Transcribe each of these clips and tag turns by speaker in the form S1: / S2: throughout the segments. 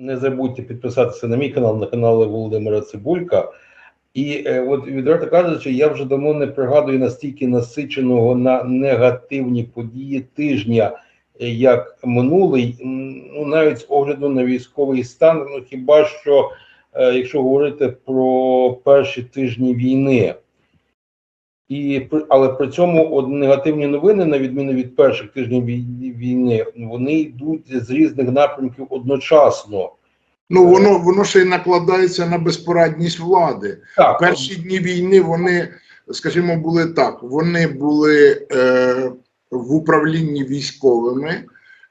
S1: Не забудьте підписатися на мій канал, на канал Володимира Цибулька. І е, от відверто кажучи, я вже давно не пригадую настільки насиченого на негативні події тижня, е, як минулий, ну навіть з огляду на військовий стан. Ну хіба що е, якщо говорити про перші тижні війни. І але при цьому негативні новини, на відміну від перших тижнів вій- війни, вони йдуть з різних напрямків одночасно.
S2: Ну воно воно ще й накладається на безпорадність влади.
S1: Так,
S2: Перші дні війни вони, скажімо, були так: вони були е, в управлінні військовими.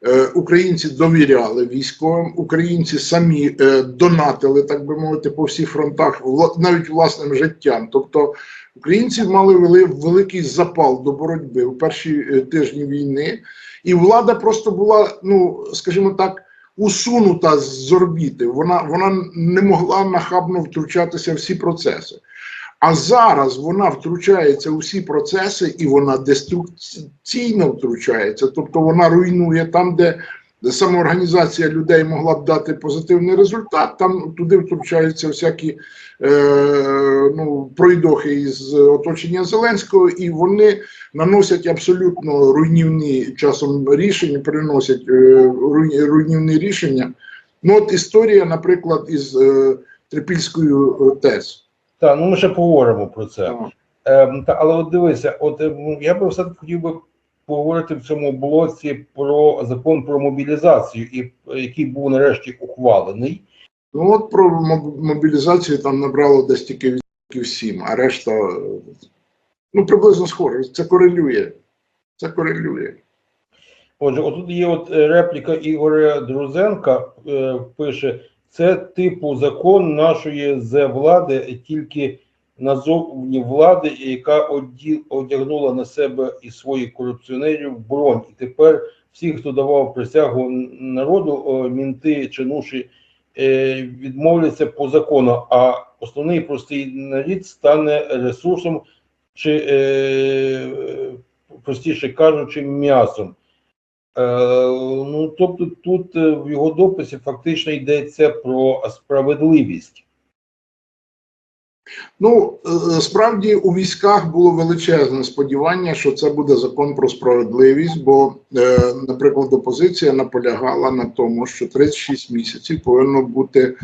S2: Е, українці довіряли військовим, українці самі е, донатили, так би мовити, по всіх фронтах, навіть власним життям. Тобто українці мали вели, великий запал до боротьби в перші е, тижні війни, і влада просто була, ну скажімо так, усунута з орбіти. Вона, вона не могла нахабно втручатися в всі процеси. А зараз вона втручається у всі процеси і вона деструкційно втручається, тобто вона руйнує там, де самоорганізація людей могла б дати позитивний результат, там туди втручаються всякі е, ну, пройдохи із оточення Зеленського, і вони наносять абсолютно руйнівні часом рішення, приносять е, руй- руйнівні рішення. Ну, от історія, наприклад, із е, Трипільською е, ТЕС.
S1: Так, ну ми ще поговоримо про це. Ем, та, але от дивися, от ем, я би все-таки хотів би поговорити в цьому блоці про закон про мобілізацію, і е, який був нарешті ухвалений.
S2: Ну от про мобілізацію там набрало десь тільки відсотків 7, а решта е, ну приблизно схоже. Це корелює. Це корелює.
S1: Отже, отут є от е, репліка Ігоря Друзенка, е, пише: це типу закон нашої з влади, тільки назовні влади, яка одягнула на себе і своїх корупціонерів бронь. І тепер всі, хто давав присягу народу, мінти чи нуші, е, відмовляться по закону, а основний простий нарід стане ресурсом, чи е, простіше кажучи, м'ясом. Е, ну, тобто тут е, в його дописі фактично йдеться про справедливість.
S2: Ну е, справді у військах було величезне сподівання, що це буде закон про справедливість. Бо, е, наприклад, опозиція наполягала на тому, що 36 місяців повинно бути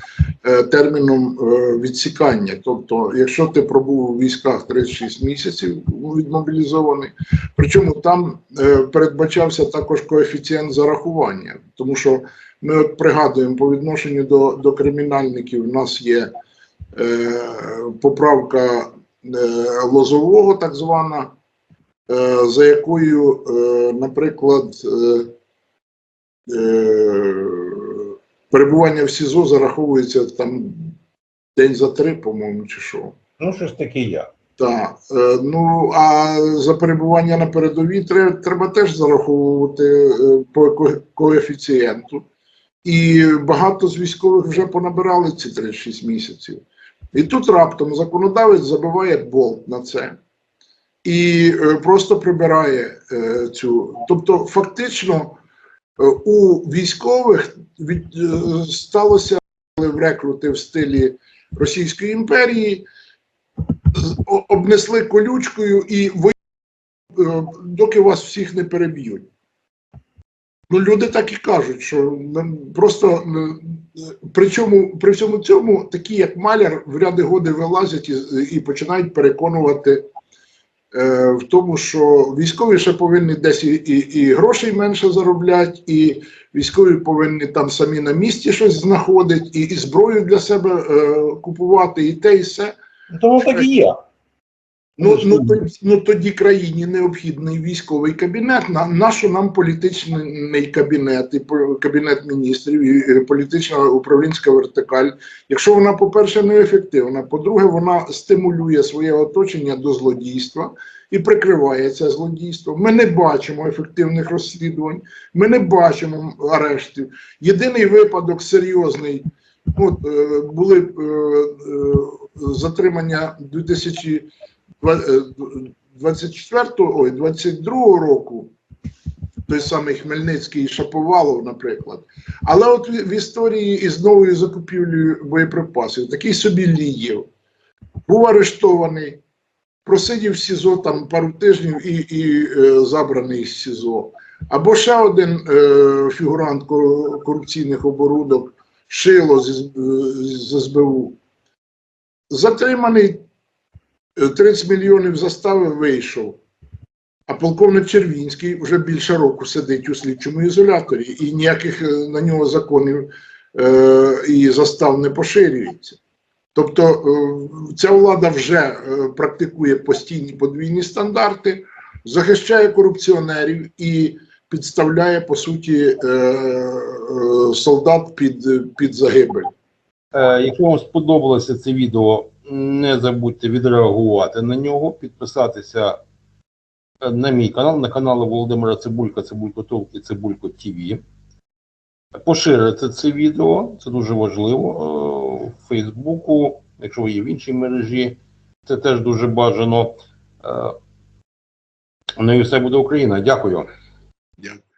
S2: е, терміном е, відсікання. Тобто, якщо ти пробув у військах 36 місяців відмобілізований, причому там е, передбачався також коефіцієнт зарахування, тому що ми от пригадуємо по відношенню до, до кримінальників, у нас є е, поправка е, Лозового, так звана, е, за якою, е, наприклад, е, е, перебування в СІЗО зараховується там день за три, по-моєму, чи що.
S1: Ну, що ж таке я.
S2: Так, е, ну а за перебування на передовій треба, теж зараховувати е, по коефіцієнту. І багато з військових вже понабирали ці 36 місяців. І тут раптом законодавець забиває болт на це і е, просто прибирає е, цю. Тобто, фактично, е, у військових від, сталося в рекрути в стилі Російської імперії обнесли колючкою і доки вас всіх не переб'ють. Ну, люди так і кажуть, що нам просто е, причому при всьому цьому такі, як маляр, в ряди годи вилазять і, і починають переконувати е, в тому, що військові ще повинні десь і, і, і грошей менше заробляти, і військові повинні там самі на місці щось знаходити, і, і зброю для себе е, купувати, і те, і все.
S1: Ну, Тому так і є.
S2: Ну, ну, тоді, ну тоді країні необхідний військовий кабінет. На нащо нам політичний кабінет і кабінет міністрів і політична управлінська вертикаль. Якщо вона, по-перше, неефективна, по-друге, вона стимулює своє оточення до злодійства і прикриває це злодійство. Ми не бачимо ефективних розслідувань, ми не бачимо арештів. Єдиний випадок серйозний. От е, були е, е, затримання 2024 ой, 22 року той самий Хмельницький і Шаповалов, наприклад. Але от в, історії із новою закупівлею боєприпасів такий собі Лієв був арештований, просидів в СІЗО там пару тижнів і, і е, забраний з СІЗО. Або ще один е, фігурант корупційних оборудок Шило з, з СБУ. Затриманий е, 30 мільйонів застави вийшов. А полковник Червінський вже більше року сидить у слідчому ізоляторі, і ніяких е, на нього законів е, і застав не поширюється. Тобто е, ця влада вже е, практикує постійні подвійні стандарти, захищає корупціонерів і підставляє по суті е, е, солдат під, під загибель.
S1: Е, Якщо вам сподобалося це відео, не забудьте відреагувати на нього, підписатися е, на мій канал, на канал Володимира Цибулька, Цибулько Толк і Цибулько ТВ. Поширити це відео, це дуже важливо. е, В Фейсбуку, якщо ви є в іншій мережі, це теж дуже бажано. Е, Ну і все буде Україна. Дякую.
S2: Дякую.